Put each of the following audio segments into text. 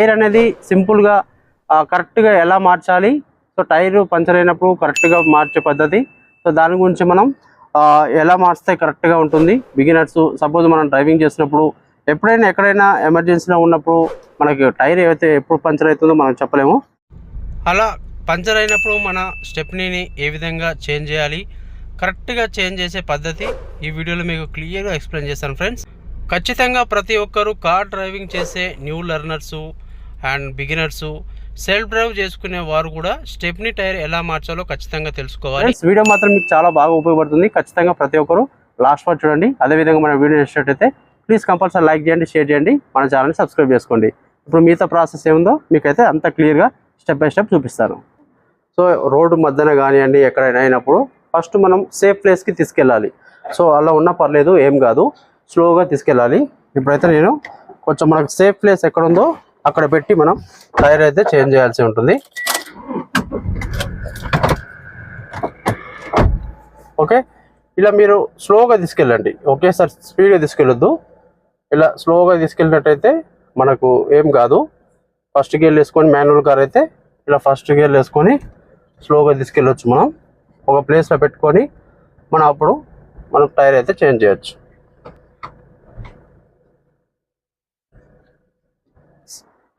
Tyre అనేది సింపుల్గా కరెక్ట్గా ఎలా మార్చాలి? సో టైర్ పంచర్ అయినప్పుడు కరెక్ట్గా మార్చే పద్ధతి. సో దాని గురించి మనం ఎలా మార్చితే కరెక్ట్గా ఉంటుంది? బిగినర్స్ సపోజ్ మనం డ్రైవింగ్ చేసినప్పుడు ఎప్పుడైనా ఎక్కడైనా ఎమర్జెన్సీలో ఉన్నప్పుడు మనకి టైర్ ఏవైతే ఎప్పుడు పంచర్ అవుతుందో మనం చెప్పలేము. అలా పంచర్ అయినప్పుడు మన స్టెప్నీని ఏ విధంగా చేంజ్ చేయాలి? కరెక్ట్గా చేంజ్ చేసే పద్ధతి ఈ వీడియోలో మీకు క్లియర్గా ఎక్స్ప్లెయిన్ చేస్తాను ఫ్రెండ్స్. ఖచ్చితంగా ప్రతి ఒక్కరు కార్ డ్రైవింగ్ చేసే new learners and beginners self drive చేసుకునే వారు కూడా స్టెప్ని టైర్ ఎలా మార్చాలో ఖచ్చితంగా తెలుసుకోవాలి. వీడియో మాత్రం మీకు చాలా బాగా ఉపయోగపడుతుంది. ఖచ్చితంగా ప్రతి ఒక్కరు లాస్ట్ వరకు చూడండి. అదేవిధంగా మన వీడియో నచ్చినట్టయితే ప్లీజ్ కంపల్సరీ లైక్ చేయండి షేర్ చేయండి. మన ఛానల్ని సబ్స్క్రైబ్ చేసుకోండి. ఇప్పుడు మిగతా ప్రాసెస్ ఏముందో మీకైతే అంత క్లియర్గా స్టెప్ బై స్టెప్ చూపిస్తాను. సో రోడ్డు మధ్యన కానివ్వండి ఎక్కడైనా అయినప్పుడు ఫస్ట్ మనం సేఫ్ ప్లేస్కి తీసుకెళ్ళాలి. సో అలా ఉన్నా పర్లేదు ఏం కాదు. స్లోగా తీసుకెళ్ళాలి. ఇప్పుడైతే నేను కొంచెం మనకు సేఫ్ ప్లేస్ ఎక్కడ ఉందో అక్కడ పెట్టి మనం టైర్ అయితే చేంజ్ చేయాల్సి ఉంటుంది. ఓకే? ఇలా మీరు స్లోగా తీసుకెళ్ళండి. ఒకేసారి స్పీడ్గా తీసుకెళ్ళొద్దు. ఇలా స్లోగా తీసుకెళ్ళినట్టయితే మనకు ఏం కాదు. ఫస్ట్ గేర్ వేసుకొని మాన్యువల్ కార్ అయితే ఇలా ఫస్ట్ గేర్ వేసుకొని స్లోగా తీసుకెళ్ళొచ్చు మనం. ఒక ప్లేస్లో పెట్టుకొని మనం అప్పుడు మనం టైర్ అయితే చేంజ్ చేయొచ్చు.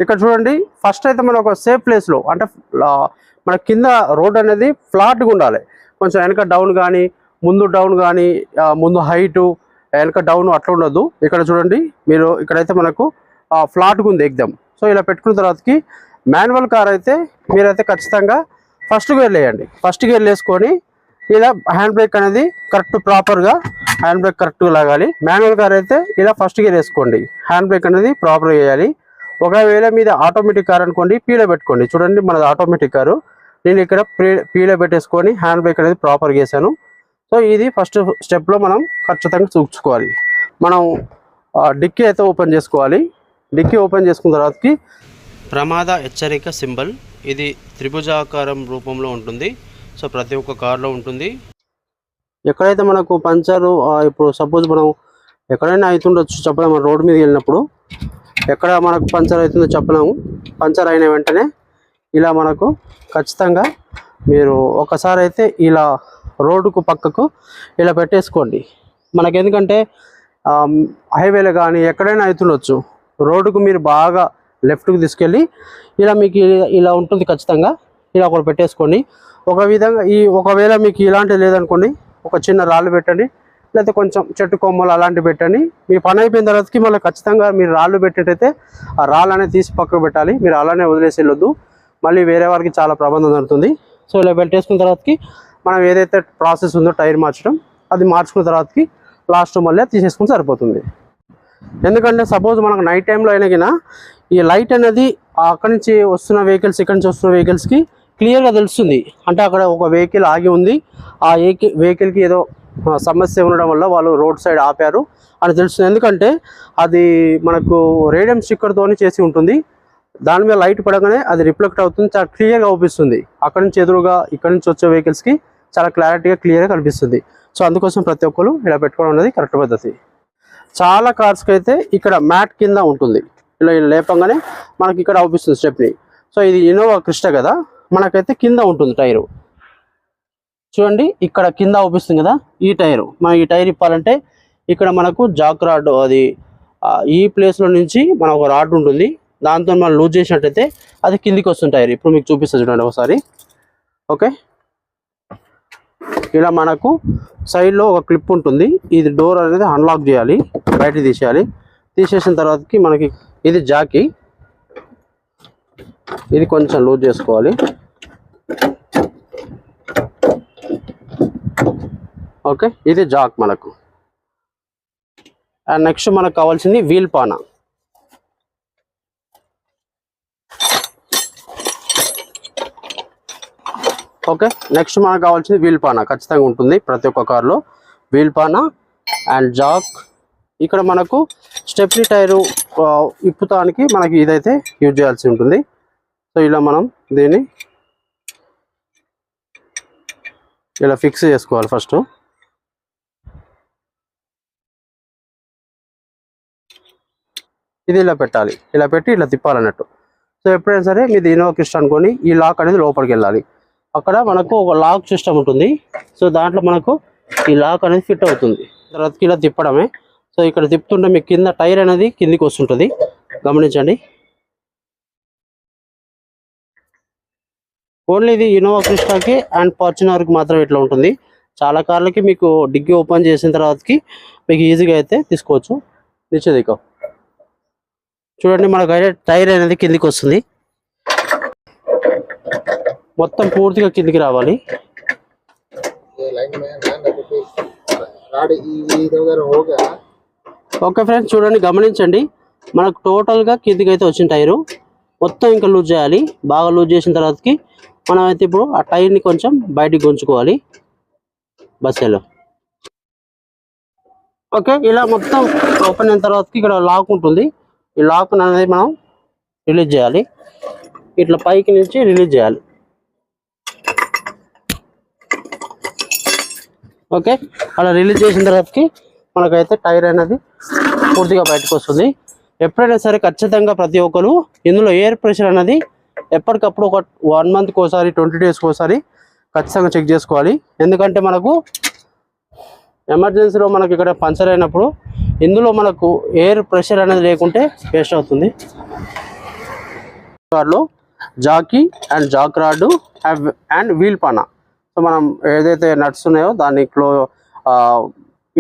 ఇక్కడ చూడండి ఫస్ట్ అయితే మనం ఒక సేఫ్ ప్లేస్లో అంటే మన కింద రోడ్ అనేది ఫ్లాట్గా ఉండాలి. కొంచెం వెనక డౌన్ కానీ ముందు డౌన్ కానీ ముందు హైటు వెనక డౌన్ అట్లా ఉండదు ఇక్కడ చూడండి మీరు ఇక్కడైతే మనకు ఫ్లాట్గా ఉంది ఎగ్దాం సో ఇలా పెట్టుకున్న తర్వాతకి మాన్యువల్ కార్ అయితే మీరైతే ఖచ్చితంగా ఫస్ట్ గేర్ వేయండి ఫస్ట్ గేర్లు వేసుకొని ఇలా హ్యాండ్ బ్రేక్ అనేది కరెక్ట్ ప్రాపర్గా హ్యాండ్ బ్రేక్ కరెక్ట్గా లాగాలి. మాన్యువల్ కార్ అయితే ఇలా ఫస్ట్ గేర్ వేసుకోండి హ్యాండ్ బ్రేక్ అనేది ప్రాపర్గా వేయాలి. ఒకవేళ మీద ఆటోమేటిక్ కార్ అనుకోండి పీలో పెట్టుకోండి. చూడండి మనది ఆటోమేటిక్ కారు. నేను ఇక్కడ పీలో పెట్టేసుకొని హ్యాండ్ బ్రేక్ అనేది ప్రాపర్గా చేశాను. సో ఇది ఫస్ట్ స్టెప్లో మనం ఖచ్చితంగా చూసుకోవాలి. మనం డిక్కీ అయితే ఓపెన్ చేసుకోవాలి. డిక్కీ ఓపెన్ చేసుకున్న తర్వాతకి ప్రమాద హెచ్చరిక సింబల్. ఇది త్రిభుజాకారం రూపంలో ఉంటుంది. సో ప్రతి ఒక్క కార్లో ఉంటుంది. ఎక్కడైతే మనకు పంచరు ఇప్పుడు సపోజ్ మనం ఎక్కడైనా అవుతుండొచ్చు చెప్పలేము రోడ్డు మీద వెళ్ళినప్పుడు. ఎక్కడ మనకు పంచర్ అవుతుందో చెప్పలేము. పంచర్ అయిన వెంటనే ఇలా మనకు ఖచ్చితంగా మీరు ఒకసారి అయితే ఇలా రోడ్డుకు పక్కకు ఇలా పెట్టేసుకోండి. మనకి ఎందుకంటే హైవేలో కానీ ఎక్కడైనా అవుతుండొచ్చు. రోడ్డుకు మీరు బాగా లెఫ్ట్కి తీసుకెళ్ళి ఇలా మీకు ఇలా- ఇలా ఉంటుంది ఖచ్చితంగా. ఇలా ఒకటి పెట్టేసుకోండి. ఒక విధంగా ఈ ఒకవేళ మీకు ఇలాంటిది లేదనుకోండి ఒక చిన్న రాళ్ళు పెట్టండి. లేకపోతే కొంచెం చెట్టు కొమ్మలు అలాంటివి పెట్టండి మీ పని అయిపోయిన తర్వాతకి మళ్ళీ ఖచ్చితంగా మీరు రాళ్ళు పెట్టేటైతే ఆ రాళ్ళు అనేది తీసి పక్కకు పెట్టాలి. మీరు అలానే వదిలేసి వెళ్ళొద్దు. మళ్ళీ వేరే వారికి చాలా ప్రబంధం జరుగుతుంది. సో ఇలా పెట్టేసుకున్న తర్వాతకి మనం ఏదైతే ప్రాసెస్ ఉందో టైర్ మార్చడం అది మార్చుకున్న తర్వాతకి లాస్ట్ మళ్ళీ తీసేసుకుని సరిపోతుంది. ఎందుకంటే సపోజ్ మనకు నైట్ టైంలో అయినా ఈ లైట్ అనేది అక్కడి నుంచి వస్తున్న వెహికల్స్ ఇక్కడి నుంచి వస్తున్న వెహికల్స్కి క్లియర్గా తెలుస్తుంది. అంటే అక్కడ ఒక వెహికల్ ఆగి ఉంది. ఆ వెహికల్ వెహికల్కి ఏదో సమస్య ఉండడం వల్ల వాళ్ళు రోడ్ సైడ్ ఆపారు అని తెలుస్తుంది. ఎందుకంటే అది మనకు రేడియం స్టిక్కర్తోని చేసి ఉంటుంది. దాని మీద లైట్ పడగానే అది రిఫ్లెక్ట్ అవుతుంది చాలా క్లియర్గా అవుపిస్తుంది అక్కడి నుంచి ఎదురుగా ఇక్కడి నుంచి వచ్చే వెహికల్స్కి చాలా క్లారిటీగా క్లియర్గా కనిపిస్తుంది. సో అందుకోసం ప్రతి ఒక్కరు ఇలా పెట్టుకోవడం అనేది కరెక్ట్ పద్ధతి. చాలా కార్స్కి అయితే ఇక్కడ మ్యాట్ కింద ఉంటుంది. ఇలా ఇలా లేపంగానే మనకి ఇక్కడ అవుపిస్తుంది స్టెప్ని. సో ఇది ఇన్నోవా క్రిస్ట కదా? మనకైతే కింద ఉంటుంది టైరు. చూడండి ఇక్కడ కింద అవుపిస్తుంది కదా ఈ టైరు. మనం ఈ టైర్ ఇప్పాలంటే ఇక్కడ మనకు జాక్ రాడ్ అది ఈ ప్లేస్లో నుంచి మన ఒక రాడ్ ఉంటుంది. దాంతో మనం లూజ్ చేసినట్టయితే అది కిందికి వస్తుంది టైర్. ఇప్పుడు మీకు చూపిస్తాను చూడండి ఒకసారి. ఓకే? ఇలా మనకు సైడ్లో ఒక క్లిప్ ఉంటుంది. ఇది డోర్ అనేది అన్లాక్ చేయాలి బయట తీసేయాలి. తీసేసిన తర్వాతకి మనకి ఇది జాకి. ఇది కొంచెం లూజ్ చేసుకోవాలి. ఓకే ఇది జాక్ మనకు. అండ్ నెక్స్ట్ మనకు కావాల్సింది వీల్ పానా. ఓకే నెక్స్ట్ మనకు కావాల్సింది వీల్ పానా ఖచ్చితంగా ఉంటుంది ప్రతి ఒక్క కార్లో. వీల్ పానా అండ్ జాక్. ఇక్కడ మనకు స్టెప్నీ టైరు ఇప్పుతానికి మనకి ఇదైతే యూజ్ చేయాల్సి ఉంటుంది. సో ఇలా మనం దీన్ని ఇలా ఫిక్స్ చేసుకోవాలి ఫస్ట్. ఇది ఇలా పెట్టాలి. ఇలా పెట్టి ఇలా తిప్పాలన్నట్టు. సో ఎప్పుడైనా సరే మీది ఇన్నోవా క్రిస్టా అనుకోని ఈ లాక్ అనేది లోపలికి వెళ్ళాలి. అక్కడ మనకు ఒక లాక్ సిస్టమ్ ఉంటుంది. సో దాంట్లో మనకు ఈ లాక్ అనేది ఫిట్ అవుతుంది. తర్వాత ఇలా తిప్పడమే. సో ఇక్కడ తిప్పుతుంటే మీకు కింద టైర్ అనేది కిందికి వస్తుంటుంది. గమనించండి. ఓన్లీ ఇది ఇన్నోవా క్రిస్టాకి అండ్ ఫార్చునర్కి మాత్రం ఇట్లా ఉంటుంది. చాలా కార్లకి మీకు డిగ్గి ఓపెన్ చేసిన తర్వాతకి మీకు ఈజీగా అయితే తీసుకోవచ్చు. నిశ్చదికో చూడండి మనకు అయితే టైర్ అనేది కిందికి వస్తుంది. మొత్తం పూర్తిగా కిందికి రావాలి. ఓకే ఫ్రెండ్స్ చూడండి గమనించండి. మనకు టోటల్గా కిందికి అయితే వచ్చిన టైరు. మొత్తం ఇంకా లూజ్ చేయాలి. బాగా లూజ్ చేసిన తర్వాతకి మనం అయితే ఇప్పుడు ఆ టైర్ని కొంచెం బయటికి గుంజుకోవాలి. బస్సులో ఓకే ఇలా మొత్తం ఓపెన్ అయిన తర్వాతకి ఇక్కడ లాక్ ఉంటుంది. ఈ లాక్ను అనేది మనం రిలీజ్ చేయాలి. ఇట్లా పైకి నుంచి రిలీజ్ చేయాలి. ఓకే? అలా రిలీజ్ చేసిన తర్వాతకి మనకైతే టైర్ అనేది పూర్తిగా బయటకు వస్తుంది. ఎప్పుడైనా సరే ఖచ్చితంగా ప్రతి ఒక్కరు ఇందులో ఎయిర్ ప్రెషర్ అనేది ఎప్పటికప్పుడు ఒక వన్ మంత్కి ఒకసారి ట్వంటీ డేస్కి ఒకసారి ఖచ్చితంగా చెక్ చేసుకోవాలి. ఎందుకంటే మనకు ఎమర్జెన్సీలో మనకి ఇక్కడ పంచర్ అయినప్పుడు ఇందులో మనకు ఎయిర్ ప్రెషర్ అనేది లేకుంటే వేస్ట్ అవుతుంది. కార్లో Jackie and jack rod and wheel పానా so మనం ఏదైతే నట్స్ ఉన్నాయో దాన్ని క్లో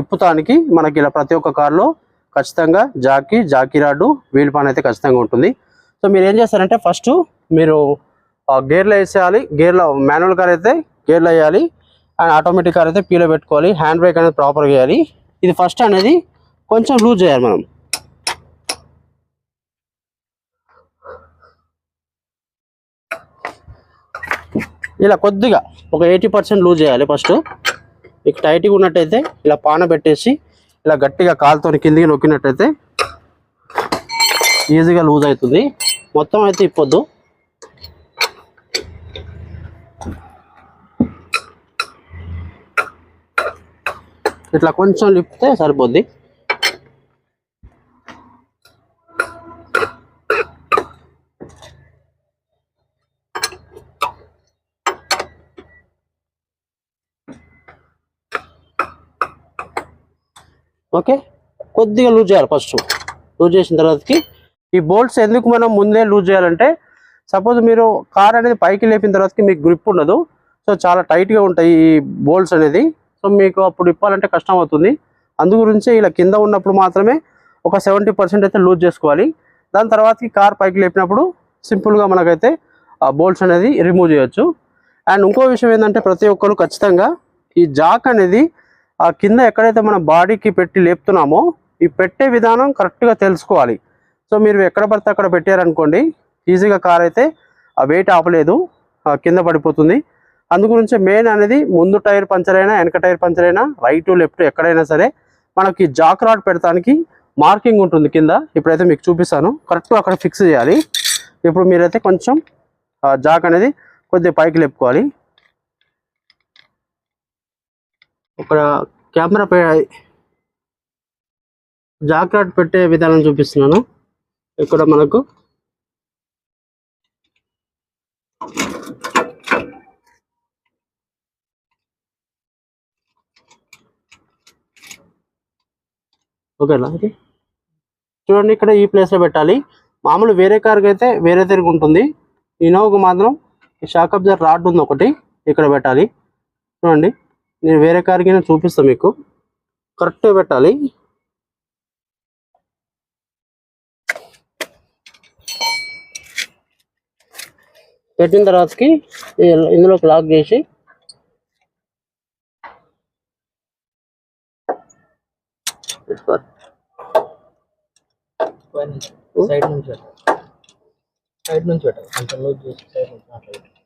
ఇప్పుతానికి మనకి ఇలా ప్రతి ఒక్క కార్లో ఖచ్చితంగా జాకీ జాకీ రాడ్ వీల్ పాన్ అయితే ఖచ్చితంగా ఉంటుంది. సో మీరు ఏం చేస్తారంటే ఫస్ట్ మీరు గేర్లో వేసేయాలి. గేర్లో మాన్యువల్ కార్ అయితే గేర్లో వేయాలి. అండ్ ఆటోమేటిక్ కార్ అయితే పీలో పెట్టుకోవాలి. హ్యాండ్ బ్రేక్ అనేది ప్రాపర్గా వేయాలి. ఇది ఫస్ట్ అనేది కొంచెం లూజ్ చేయాలి మనం. ఇలా కొద్దిగా ఒక ఎయిటీ పర్సెంట్ లూజ్ చేయాలి ఫస్ట్. మీకు టైట్గా ఉన్నట్టయితే ఇలా పాన పెట్టేసి ఇలా గట్టిగా కాలుతో కిందికి నొక్కినట్టయితే ఈజీగా లూజ్ అవుతుంది. మొత్తం అయితే ఇప్పొద్దు. ఇట్లా కొంచెం లిప్తే సరిపోద్ది. ఓకే? కొద్దిగా లూజ్ చేయాలి ఫస్ట్. లూజ్ చేసిన తర్వాతకి ఈ బోల్ట్స్ ఎందుకు మనం ముందే లూజ్ చేయాలంటే సపోజ్ మీరు కార్ అనేది పైకి లేపిన తర్వాతకి మీకు గ్రిప్ ఉండదు. సో చాలా టైట్గా ఉంటాయి ఈ బోల్ట్స్ అనేది. సో మీకు అప్పుడు ఇప్పాలంటే కష్టం అవుతుంది. అందు గురించి ఇలా కింద ఉన్నప్పుడు మాత్రమే ఒక సెవెంటీ పర్సెంట్ అయితే లూజ్ చేసుకోవాలి. దాని తర్వాతకి కార్ పైకి లేపినప్పుడు సింపుల్గా మనకైతే ఆ బోల్ట్స్ అనేది రిమూవ్ చేయొచ్చు. అండ్ ఇంకో విషయం ఏంటంటే ప్రతి ఒక్కరు ఖచ్చితంగా ఈ జాక్ అనేది ఆ కింద ఎక్కడైతే మన బాడీకి పెట్టి లేపుతున్నామో ఈ పెట్టే విధానం కరెక్ట్గా తెలుసుకోవాలి. సో మీరు ఎక్కడ పడితే అక్కడ పెట్టారనుకోండి ఈజీగా కార్ అయితే ఆ వెయిట్ ఆపలేదు కింద పడిపోతుంది. అందుగురించి మెయిన్ అనేది ముందు టైర్ పంచర్ అయినా వెనక టైర్ పంచర్ అయినా రైట్ లెఫ్ట్ ఎక్కడైనా సరే మనకి జాక్ రాడ్ పెడతానికి మార్కింగ్ ఉంటుంది కింద. ఇప్పుడైతే మీకు చూపిస్తాను. కరెక్ట్గా అక్కడ ఫిక్స్ చేయాలి. ఇప్పుడు మీరైతే కొంచెం జాక్ అనేది కొద్దిగా పైకి లేపుకోవాలి. ఒక కెమెరా పే జాక్రాట్ పెట్టే విధానం చూపిస్తున్నాను. ఇక్కడ మనకు ఓకేనా చూడండి ఇక్కడ ఈ ప్లేస్లో పెట్టాలి. మామూలు వేరే కార్కి అయితే వేరే తిరిగి ఉంటుంది. ఇన్నోవాకు మాత్రం షాక్ అబ్జర్ రాడ్ ఉంది ఒకటి ఇక్కడ పెట్టాలి. చూడండి. నేను వేరే కార్కి చూపిస్తాను మీకు. కరెక్ట్గా పెట్టాలి. పెట్టిన తర్వాతకి ఇందులో లాక్ చేసి సైడ్ నుంచి సైడ్ నుంచి పెట్టాలి. కొంచెం లూజ్ చేసి సైడ్ నుంచి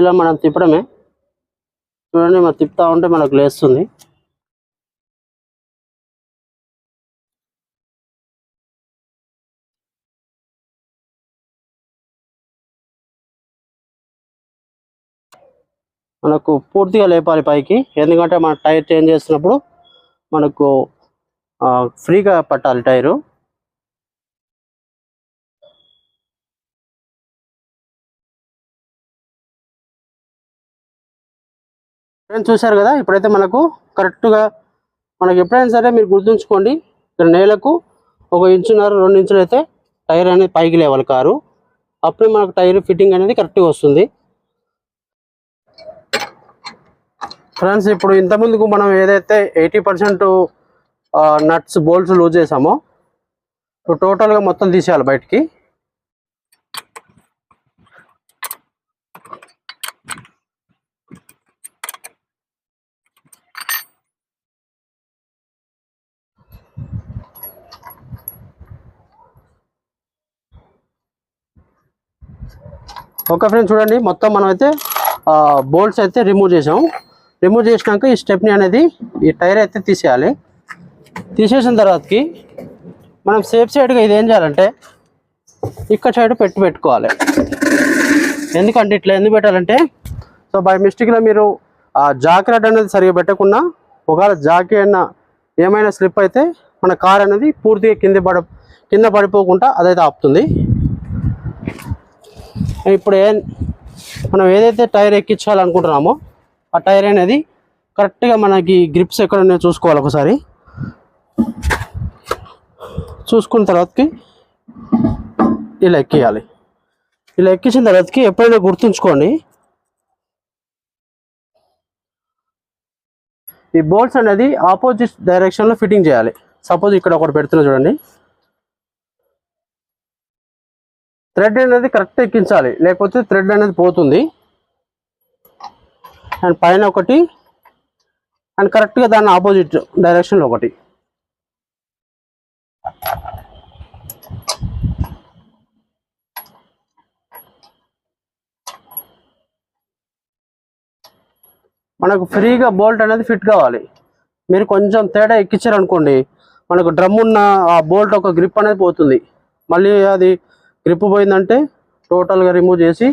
ఇలా మనం తిప్పడమే. చూడండి మనం తిప్పుతా ఉంటే మనకు లేస్తుంది. మనకు పూర్తిగా లేపాలి పైకి. ఎందుకంటే మన టైర్ చేంజ్ చేసినప్పుడు మనకు ఆ, ఫ్రీగా పట్టాలి టైరు. ఫ్రెండ్స్ చూశారు కదా? ఇప్పుడైతే మనకు కరెక్ట్గా మనకు ఎప్పుడైనా సరే మీరు గుర్తుంచుకోండి ఇక్కడ నేలకు ఒక ఇంచున్నర రెండు ఇంచులు అయితే టైర్ అనేది పైకి లేవాలి కారు. అప్పుడే మనకు టైర్ ఫిట్టింగ్ అనేది కరెక్ట్గా వస్తుంది. ఫ్రెండ్స్ ఇప్పుడు ఇంత ముందుకు మనం ఏదైతే eighty percent nuts bolts loose చేసామో ఇప్పుడు టోటల్గా మొత్తం తీసేయాలి బయటికి. ఓకే ఫ్రెండ్స్ చూడండి. మొత్తం మనం అయితే బోల్ట్స్ అయితే రిమూవ్ చేసాం రిమూవ్ చేసినాక ఈ స్టెప్ని అనేది ఈ టైర్ అయితే తీసేయాలి. తీసేసిన తర్వాతకి మనం సేఫ్ సైడ్గా ఇది ఏం చేయాలంటే ఇక్కడ సైడ్ పెట్టి పెట్టుకోవాలి. ఎందుకంటే ఇట్లా ఎందుకు పెట్టాలంటే సో బై మిస్టేక్లో మీరు ఆ జాకెట్ అనేది సరిగా పెట్టకుండా ఒకవేళ జాకీ అయినా ఏమైనా స్లిప్ అయితే మన కార్ అనేది పూర్తిగా కింద పడ కింద పడిపోకుండా అదైతే ఆపుతుంది. ఇప్పుడు ఏ మనం ఏదైతే టైర్ ఎక్కించాలనుకుంటున్నామో ఆ టైర్ అనేది కరెక్ట్గా మనకి గ్రిప్స్ ఎక్కడ ఉన్నాయో చూసుకోవాలి ఒకసారి. చూసుకున్న తర్వాతకి ఇలా ఎక్కియాలి. ఇలా ఎక్కించిన తర్వాతకి ఎప్పుడైనా గుర్తుంచుకోండి. ఈ బోల్ట్స్ అనేది ఆపోజిట్ డైరెక్షన్లో ఫిట్టింగ్ చేయాలి. సపోజ్ ఇక్కడ ఒకటి పెడుతున్నా చూడండి. థ్రెడ్ అనేది కరెక్ట్ ఎక్కించాలి. లేకపోతే థ్రెడ్ అనేది పోతుంది. అండ్ పైన ఒకటి. అండ్ కరెక్ట్గా దాని ఆపోజిట్ డైరెక్షన్లో ఒకటి. మనకు ఫ్రీగా బోల్ట్ అనేది ఫిట్ కావాలి. మీరు కొంచెం తేడా ఎక్కించారనుకోండి మనకు డ్రమ్ ఉన్న ఆ బోల్ట్ ఒక గ్రిప్ అనేది పోతుంది. మళ్ళీ అది గ్రిప్ పోయిందంటే టోటల్గా రిమూవ్ చేసి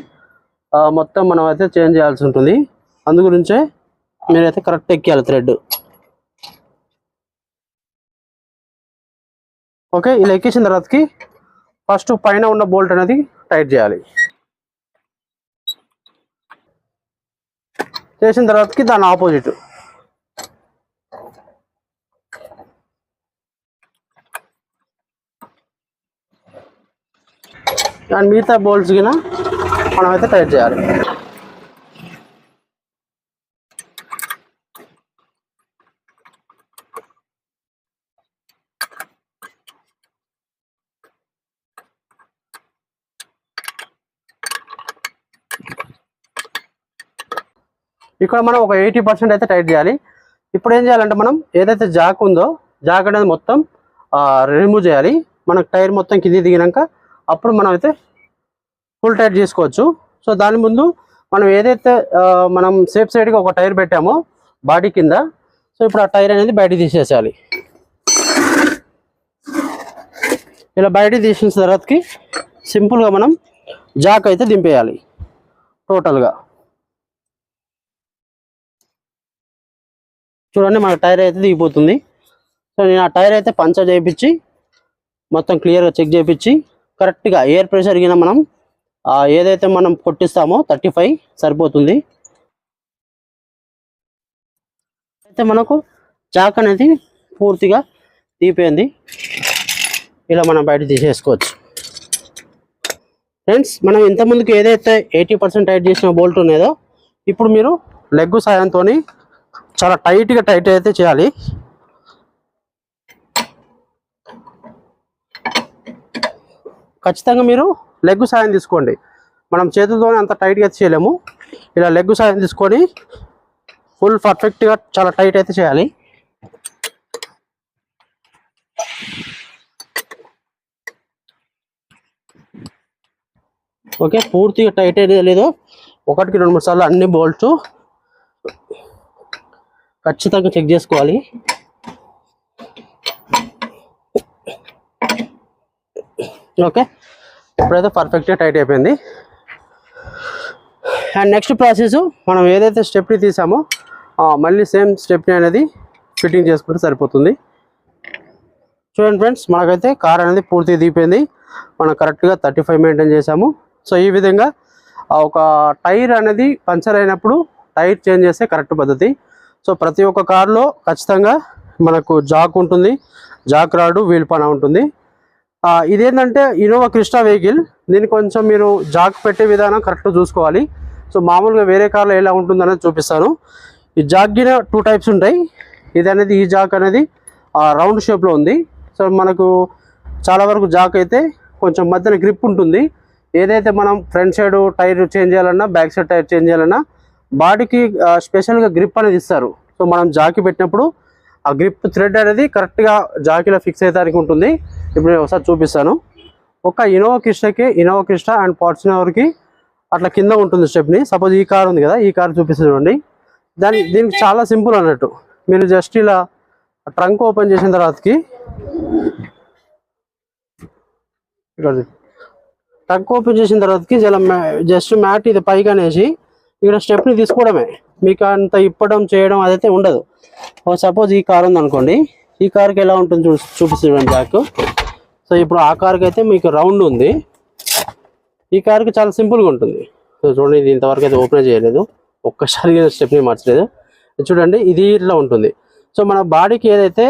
మొత్తం మనం అయితే చేంజ్ చేయాల్సి ఉంటుంది. అందు గురించే మీరైతే కరెక్ట్ ఎక్కియాలి థ్రెడ్ ఓకే ఇలా ఎక్కించిన తర్వాతకి ఫస్ట్ పైన ఉన్న బోల్ట్ అనేది టైట్ చేయాలి. చేసిన తర్వాతకి దాని ఆపోజిట్ అండ్ మిగతా బోల్ట్స్ కిన మనమైతే టైట్ చేయాలి. ఇక్కడ మనం ఒక ఎయిటీ పర్సెంట్ అయితే టైట్ చేయాలి. ఇప్పుడు ఏం చేయాలంటే మనం ఏదైతే జాక్ ఉందో జాక్ అనేది మొత్తం రిమూవ్ చేయాలి. మనకు టైర్ మొత్తం కింది దిగినాక అప్పుడు మనం అయితే ఫుల్ టైట్ చేసుకోవచ్చు. సో దాని ముందు మనం ఏదైతే మనం సేఫ్ సైడ్గా ఒక టైర్ పెట్టామో బాడీ కింద సో ఇప్పుడు ఆ టైర్ అనేది బయట తీసేసేయాలి. ఇలా బయట తీసిన తర్వాతకి సింపుల్గా మనం జాక్ అయితే దింపేయాలి టోటల్గా చూడండి మన టైర్ అయితే దిగిపోతుంది. సో నేను ఆ టైర్ అయితే పంచర్ చేయించి మొత్తం క్లియర్గా చెక్ చేయించి కరెక్ట్గా ఎయిర్ ప్రెషర్ కింద మనం ఏదైతే మనం కొట్టిస్తామో థర్టీ ఫైవ్ సరిపోతుంది. అయితే మనకు చాక్ అనేది పూర్తిగా తీపోయింది ఇలా మనం బయట తీసేసుకోవచ్చు. ఫ్రెండ్స్ మనం ఇంతకుముందుకు ఏదైతే ఎయిటీ పర్సెంట్ టైట్ చేసిన బోల్ట్ ఉన్నదో ఇప్పుడు మీరు లెగ్ సాయంతో చాలా టైట్గా టైట్ అయితే చేయాలి. ఖచ్చితంగా మీరు లెగ్ సాయం తీసుకోండి. మనం చేతులతోనే అంత టైట్గా అయితే చేయలేము. ఇలా లెగ్ సాయం తీసుకొని ఫుల్ పర్ఫెక్ట్గా చాలా టైట్ అయితే చేయాలి. ఓకే పూర్తిగా టైట్ అయితే లేదో. ఒకటికి రెండు మూడు సార్లు అన్ని బోల్ట్స్ ఖచ్చితంగా చెక్ చేసుకోవాలి. ఓకే. ఇప్పుడైతే పర్ఫెక్ట్గా టైట్ అయిపోయింది. అండ్ నెక్స్ట్ ప్రాసెస్ మనం ఏదైతే స్టెప్ని తీసామో మళ్ళీ సేమ్ స్టెప్ని అనేది ఫిట్టింగ్ చేసుకుంటే సరిపోతుంది. చూడండి ఫ్రెండ్స్ మనకైతే కార్ అనేది పూర్తిగా దిగిపోయింది. మనం కరెక్ట్గా థర్టీ ఫైవ్ మెయింటైన్ చేసాము సో ఈ విధంగా ఒక టైర్ అనేది పంచర్ అయినప్పుడు టైర్ చేంజ్ చేస్తే కరెక్ట్ పద్ధతి. సో ప్రతి ఒక్క కార్లో ఖచ్చితంగా మనకు జాక్ ఉంటుంది. జాక్ రాడు వీల్ పన ఉంటుంది. ఇదేంటంటే ఇన్నోవా క్రిస్టా వెహికల్ దీన్ని కొంచెం మీరు జాక్ పెట్టే విధానం కరెక్ట్గా చూసుకోవాలి. సో మామూలుగా వేరే కార్లో ఎలా ఉంటుందనేది చూపిస్తాను. ఈ జాక్గిన టూ టైప్స్ ఉంటాయి. ఇది అనేది ఈ జాక్ అనేది రౌండ్ షేప్లో ఉంది. సో మనకు చాలా వరకు జాక్ అయితే కొంచెం మధ్యన గ్రిప్ ఉంటుంది. ఏదైతే మనం ఫ్రంట్ సైడ్ టైర్ చేంజ్ చేయాలన్నా బ్యాక్ సైడ్ టైర్ చేంజ్ చేయాలన్నా బాడీకి స్పెషల్గా గ్రిప్ అనేది ఇస్తారు. సో మనం జాకి పెట్టినప్పుడు ఆ గ్రిప్ థ్రెడ్ అనేది కరెక్ట్గా జాకీలో ఫిక్స్ అయ్యేదానికి ఉంటుంది. ఇప్పుడు నేను ఒకసారి చూపిస్తాను. ఒక ఇనోవా కృష్ణకి ఇనోవా కృష్ణ అండ్ పార్చునవర్కి అట్లా కింద ఉంటుంది స్టెప్ని సపోజ్ ఈ కార్ ఉంది కదా ఈ కార్ చూపిస్తుంది చూడండి. దాని దీనికి చాలా సింపుల్ అన్నట్టు. మీరు జస్ట్ ఇలా ట్రంక్ ఓపెన్ చేసిన తర్వాతకి ట్రంక్ ఓపెన్ చేసిన తర్వాతకి జస్ట్ మ్యాట్ ఇది పైకి అనేసి ఇక్కడ స్టెప్ని తీసుకోవడమే. మీకు అంత ఇప్పడం చేయడం అదైతే ఉండదు. సపోజ్ ఈ కార్ ఉందనుకోండి. ఈ కార్కి ఎలా ఉంటుంది చూ చూపిస్తుంది బ్యాక్. సో ఇప్పుడు ఆ కార్కి అయితే మీకు రౌండ్ ఉంది. ఈ కార్కి చాలా సింపుల్గా ఉంటుంది. సో చూడండి ఇది ఇంతవరకు అయితే ఓపెన్ చేయలేదు. ఒక్కసారి స్టెప్ని మార్చలేదు. చూడండి ఇది ఇట్లా ఉంటుంది. సో మన బాడీకి ఏదైతే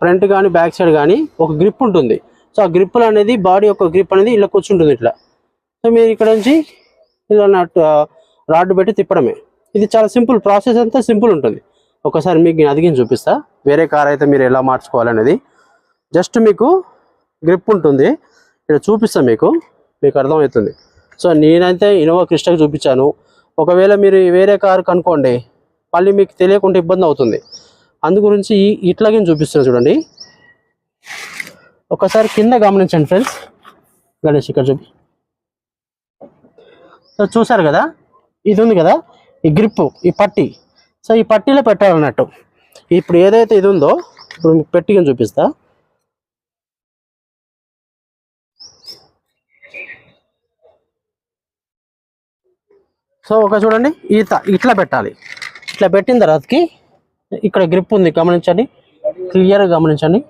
ఫ్రంట్ కానీ బ్యాక్ సైడ్ కానీ ఒక గ్రిప్ ఉంటుంది. సో ఆ గ్రిప్పులు అనేది బాడీ యొక్క గ్రిప్ అనేది ఇలా కూర్చుంటుంది ఇట్లా. సో మీరు ఇక్కడ నుంచి ఇలా రాడ్డు రాడ్ పెట్టి తిప్పడమే. ఇది చాలా సింపుల్ ప్రాసెస్ అంతా సింపుల్ ఉంటుంది. ఒకసారి మీకు నేను అదిగిని చూపిస్తా. వేరే కార్ అయితే మీరు ఎలా మార్చుకోవాలనేది. జస్ట్ మీకు గ్రిప్ ఉంటుంది. ఇక్కడ చూపిస్తాను మీకు. మీకు అర్థమవుతుంది. సో నేనైతే ఇన్నోవా క్రిస్టాకి చూపించాను. ఒకవేళ మీరు వేరే కార్ కనుక్కోండి మళ్ళీ మీకు తెలియకుండా ఇబ్బంది అవుతుంది. అందు గురించి ఈ- ఇట్లాగే చూపిస్తున్నాను చూడండి. ఒకసారి కింద గమనించండి ఫ్రెండ్స్. గణేష్ ఇక్కడ చూపి. చూసారు కదా? ఇది ఉంది కదా? ఈ గ్రిప్పు ఈ పట్టి. సో ఈ పట్టీలో పెట్టాలన్నట్టు. ఇప్పుడు ఏదైతే ఇది ఉందో ఇప్పుడు మీకు పెట్టి చూపిస్తా. సో ఒక చూడండి ఈత ఇట్లా పెట్టాలి. ఇట్లా పెట్టిన తర్వాతకి ఇక్కడ గ్రిప్ ఉంది గమనించండి. క్లియర్గా గమనించండి.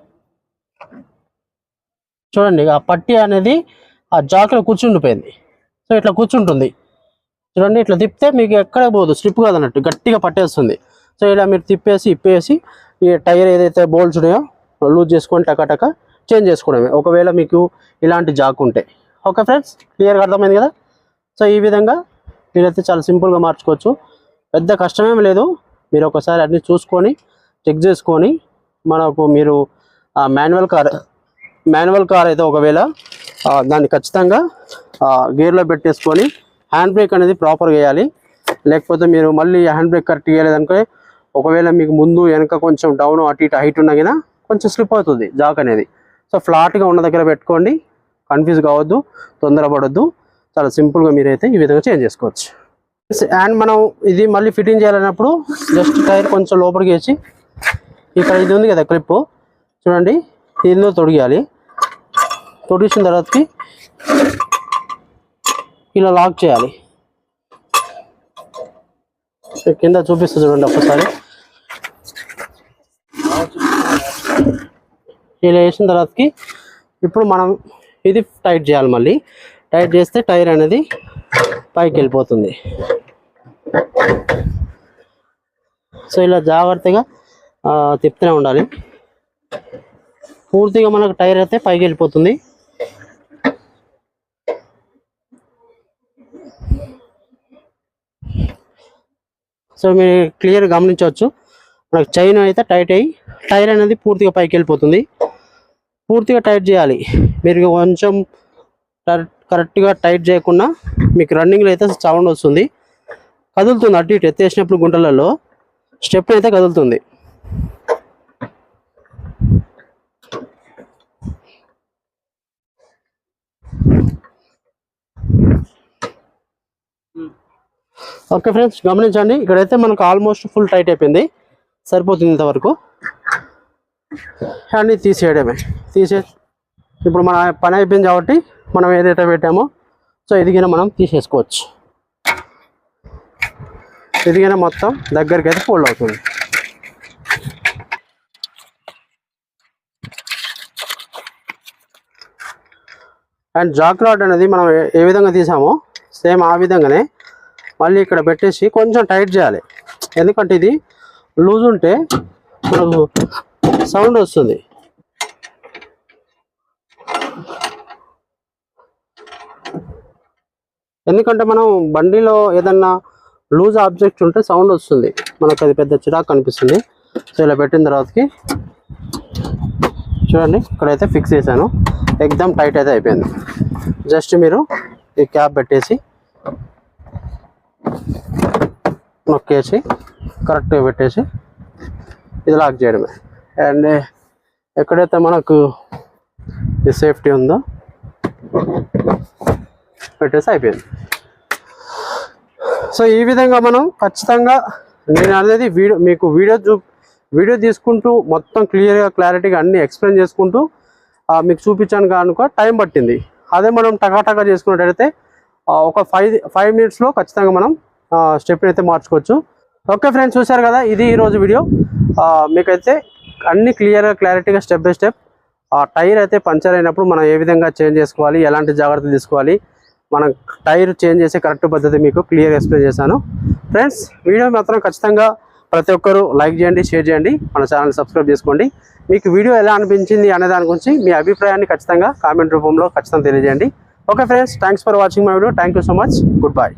చూడండి ఆ పట్టి అనేది ఆ జాక్లో కూర్చుండిపోయింది. సో ఇట్లా కూర్చుంటుంది. చూడండి ఇట్లా తిప్పితే మీకు ఎక్కడ పోదు స్లిప్ కాదన్నట్టు గట్టిగా పట్టేస్తుంది. సో ఇలా మీరు తిప్పేసి ఇప్పేసి ఈ టైర్ ఏదైతే బోల్స్ ఉన్నాయో లూజ్ చేసుకొని టకాటక చేంజ్ చేసుకోవడమే. ఒకవేళ మీకు ఇలాంటి జాక్ ఉంటే. ఓకే ఫ్రెండ్స్ క్లియర్గా అర్థమైంది కదా? సో ఈ విధంగా మీరైతే చాలా సింపుల్గా మార్చుకోవచ్చు. పెద్ద కష్టమేం లేదు. మీరు ఒకసారి అన్ని చూసుకొని చెక్ చేసుకొని మనకు మీరు మాన్యువల్ కార్ మాన్యువల్ కార్ అయితే ఒకవేళ దాన్ని ఖచ్చితంగా గేర్లో పెట్టేసుకొని హ్యాండ్ బ్రేక్ అనేది ప్రాపర్గా వేయాలి లేకపోతే మీరు మళ్ళీ హ్యాండ్ బ్రేక్ కరెక్ట్ వేయలేదనుకో ఒకవేళ మీకు ముందు వెనక కొంచెం డౌన్ అటు ఇటు హైట్ ఉన్నా కానీ కొంచెం స్లిప్ అవుతుంది జాక్ అనేది. సో ఫ్లాట్గా ఉన్న దగ్గర పెట్టుకోండి. కన్ఫ్యూజ్ కావద్దు తొందరపడొద్దు చాలా సింపుల్గా మీరైతే ఈ విధంగా చేంజ్ చేసుకోవచ్చు. అండ్ మనం ఇది మళ్ళీ ఫిట్టింగ్ చేయాలన్నప్పుడు జస్ట్ టైర్ కొంచెం లోపలికి వేసి ఇక్కడ ఇది ఉంది కదా క్లిప్ చూడండి దీనిలో తొడిగాలి తొడిగిన తర్వాతకి ఇలా లాక్ చేయాలి. కింద చూపిస్తా చూడండి ఒక్కసారి. ఇలా వేసిన తర్వాతకి ఇప్పుడు మనం ఇది టైట్ చేయాలి మళ్ళీ. టైట్ చేస్తే టైర్ అనేది పైకి వెళ్ళిపోతుంది. సో ఇలా జాగ్రత్తగా తిప్పుతూనే ఉండాలి. పూర్తిగా మనకు టైర్ అయితే పైకి వెళ్ళిపోతుంది. సో మీరు క్లియర్ గమనించవచ్చు. మనకు చైన్ అయితే టైట్ అయ్యి టైర్ అనేది పూర్తిగా పైకి వెళ్ళిపోతుంది. పూర్తిగా టైట్ చేయాలి. మీరు కొంచెం కరెక్ట్గా టైట్ చేయకుండా మీకు రన్నింగ్లో అయితే సౌండ్ వస్తుంది. కదులుతుంది అటు ఇటు ఎత్తేసినప్పుడు గుంటలలో. స్టెప్ అయితే కదులుతుంది. ఓకే ఫ్రెండ్స్ గమనించండి. ఇక్కడైతే మనకు ఆల్మోస్ట్ ఫుల్ టైట్ అయిపోయింది. సరిపోతుంది ఇంతవరకు. అన్నీ తీసేయడమే. తీసే ఇప్పుడు మన పని అయిపోయింది కాబట్టి మనం ఏదైతే పెట్టామో సో ఇదిగైనా మనం తీసేసుకోవచ్చు. ఇదిగానే మొత్తం దగ్గరికి అయితే ఫోల్డ్ అవుతుంది. అండ్ జాక్ రాడ్ అనేది మనం ఏ విధంగా తీసామో సేమ్ ఆ విధంగానే మళ్ళీ ఇక్కడ పెట్టేసి కొంచెం టైట్ చేయాలి. ఎందుకంటే ఇది లూజ్ ఉంటే మనకు సౌండ్ వస్తుంది. ఎందుకంటే మనం బండిలో ఏదన్నా లూజ్ ఆబ్జెక్ట్ ఉంటే సౌండ్ వస్తుంది. మనకు అది పెద్ద చిరాకు కనిపిస్తుంది సో ఇలా పెట్టిన తర్వాతకి చూడండి ఇక్కడైతే ఫిక్స్ చేశాను. ఎగ్జామ్ టైట్ అయితే అయిపోయింది. జస్ట్ మీరు ఈ క్యాప్ పెట్టేసి నొక్కేసి కరెక్ట్గా పెట్టేసి ఇది లాక్ చేయడమే. అండ్ ఎక్కడైతే మనకు ఈ సేఫ్టీ ఉందో పెట్టేసి అయిపోయింది. సో ఈ విధంగా మనం ఖచ్చితంగా నేను అనేది వీడియో మీకు వీడియో చూ వీడియో తీసుకుంటూ మొత్తం క్లియర్గా క్లారిటీగా అన్నీ ఎక్స్ప్లెయిన్ చేసుకుంటూ మీకు చూపించాను కనుక టైం పట్టింది. అదే మనం టకాటకా చేసుకున్నట్టయితే ఒక ఫైవ్ ఫైవ్ మినిట్స్లో ఖచ్చితంగా మనం స్టెప్ని అయితే మార్చుకోవచ్చు. ఓకే ఫ్రెండ్స్ చూశారు కదా ఇది ఈరోజు వీడియో. మీకైతే అన్ని క్లియర్గా క్లారిటీగా స్టెప్ బై స్టెప్ ఆ టైర్ అయితే పంచర్ అయినప్పుడు మనం ఏ విధంగా చేంజ్ చేసుకోవాలి ఎలాంటి జాగ్రత్తలు తీసుకోవాలి మనం టైర్ చేంజ్ చేసే కరెక్ట్ పద్ధతి మీకు క్లియర్ ఎక్స్ప్లెయిన్ చేశాను. ఫ్రెండ్స్ వీడియో మాత్రం ఖచ్చితంగా ప్రతి ఒక్కరూ లైక్ చేయండి షేర్ చేయండి మన ఛానల్ సబ్స్క్రైబ్ చేసుకోండి. మీకు వీడియో ఎలా అనిపించింది అనే దాని గురించి మీ అభిప్రాయాన్ని ఖచ్చితంగా కామెంట్ రూపంలో ఖచ్చితంగా తెలియజేయండి. Okay friends thanks for watching my video. Thank you so much. Good bye